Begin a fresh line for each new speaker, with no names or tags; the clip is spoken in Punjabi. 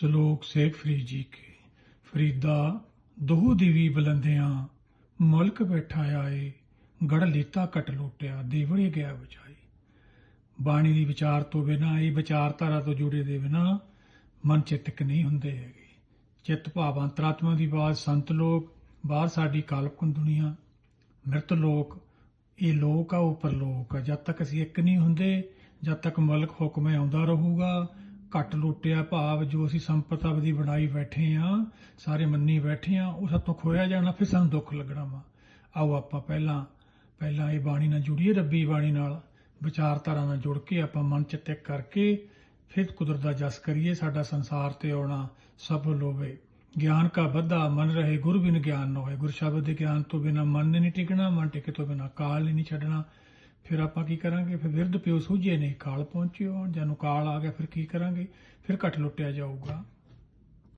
ਸ਼ਲੋਕ ਸੇਖ ਫਰੀਦ ਜੀ ਕੇ। ਫਰੀਦਾ, ਦੋਹ ਦੀਵੀ ਬਲੰਦਿਆਂ, ਮੁਲਕ ਬੈਠਾ ਆਏ, ਗੜ ਲੀਤਾ ਕਟ ਲੋਟਿਆ, ਦੇਵੜੇ ਗਿਆ ਬਚਾਈ ਬਾਣੀ ਦੀ ਵਿਚਾਰ ਤੋਂ ਬਿਨਾ, ਇਹ ਵਿਚਾਰਧਾਰਾ ਤੋਂ ਜੁੜੇ ਦੇ ਬਿਨਾ, ਮਨ ਚਿਤਕ ਨਹੀਂ ਹੁੰਦੇ ਹੈਗੇ। ਚਿੱਤ ਭਾਵ ਅੰਤਰਾਤਮਾ ਦੀ ਬਾਤ ਸੰਤ ਲੋਕ ਬਾਹਰ ਸਾਡੀ ਕਾਲਪਨਿਕ ਦੁਨੀਆ। ਮ੍ਰਿਤ ਲੋਕ, ਇਹ ਲੋਕ ਆ ਉੱਪਰ ਲੋਕ ਆ। ਜਦ ਤੱਕ ਅਸੀਂ ਇੱਕ ਨਹੀਂ ਹੁੰਦੇ, ਜਦ ਤੱਕ ਮਲਕ ਹੁਕਮੇ ਆਉਂਦਾ ਰਹੂਗਾ ਘੱਟ ਲੁੱਟਿਆ ਭਾਵ ਜੋ ਅਸੀਂ ਸੰਪਤ ਆਪਦੀ ਬਣਾਈ ਬੈਠੇ ਆ, ਸਾਰੇ ਮੰਨੀ ਬੈਠੇ ਆ, ਉਹ ਸਾਤੋਂ ਖੋਇਆ ਜਾਣਾ, ਫਿਰ ਸਾਨੂੰ ਦੁੱਖ ਲੱਗਣਾ ਵਾ। ਆਓ ਆਪਾਂ ਪਹਿਲਾਂ ਪਹਿਲਾਂ ਇਹ ਬਾਣੀ ਨਾਲ ਜੁੜੀਏ, ਰੱਬੀ ਬਾਣੀ ਨਾਲ, ਵਿਚਾਰਧਾਰਾ ਨਾਲ ਜੁੜ ਕੇ ਆਪਾਂ ਮਨ ਚ ਟਿਕ ਕਰਕੇ ਫਿਰ ਕੁਦਰਤ ਦਾ ਜਸ ਕਰੀਏ, ਸਾਡਾ ਸੰਸਾਰ ਤੇ ਆਉਣਾ ਸਫਲ ਹੋਵੇ ਗਿਆਨ ਕਾ ਬੱਧਾ ਮਨ ਰਹੇ ਗੁਰ ਬਿਨ ਗਿਆਨ ਨਾ ਹੋਏ ਗੁਰ ਸ਼ਬਦ ਦੇ ਗਿਆਨ ਤੋਂ ਬਿਨਾ ਮਨ ਨਹੀਂ ਟਿਕਣਾ, ਮਨ ਟਿਕੇ ਤੋਂ ਬਿਨਾ ਕਾਲ ਨਹੀਂ ਛੱਡਣਾ। ਫਿਰ ਆਪਾਂ ਕੀ ਕਰਾਂਗੇ? ਫਿਰ ਵਿਰਧ ਪਿਓ ਸੂਝੇ ਨੇ, ਕਾਲ ਪਹੁੰਚਿਓ ਜਦੋਂ ਕਾਲ ਆ ਗਿਆ, ਫਿਰ ਕੀ ਕਰਾਂਗੇ? ਫਿਰ ਘਟ ਲੁੱਟਿਆ ਜਾਊਗਾ।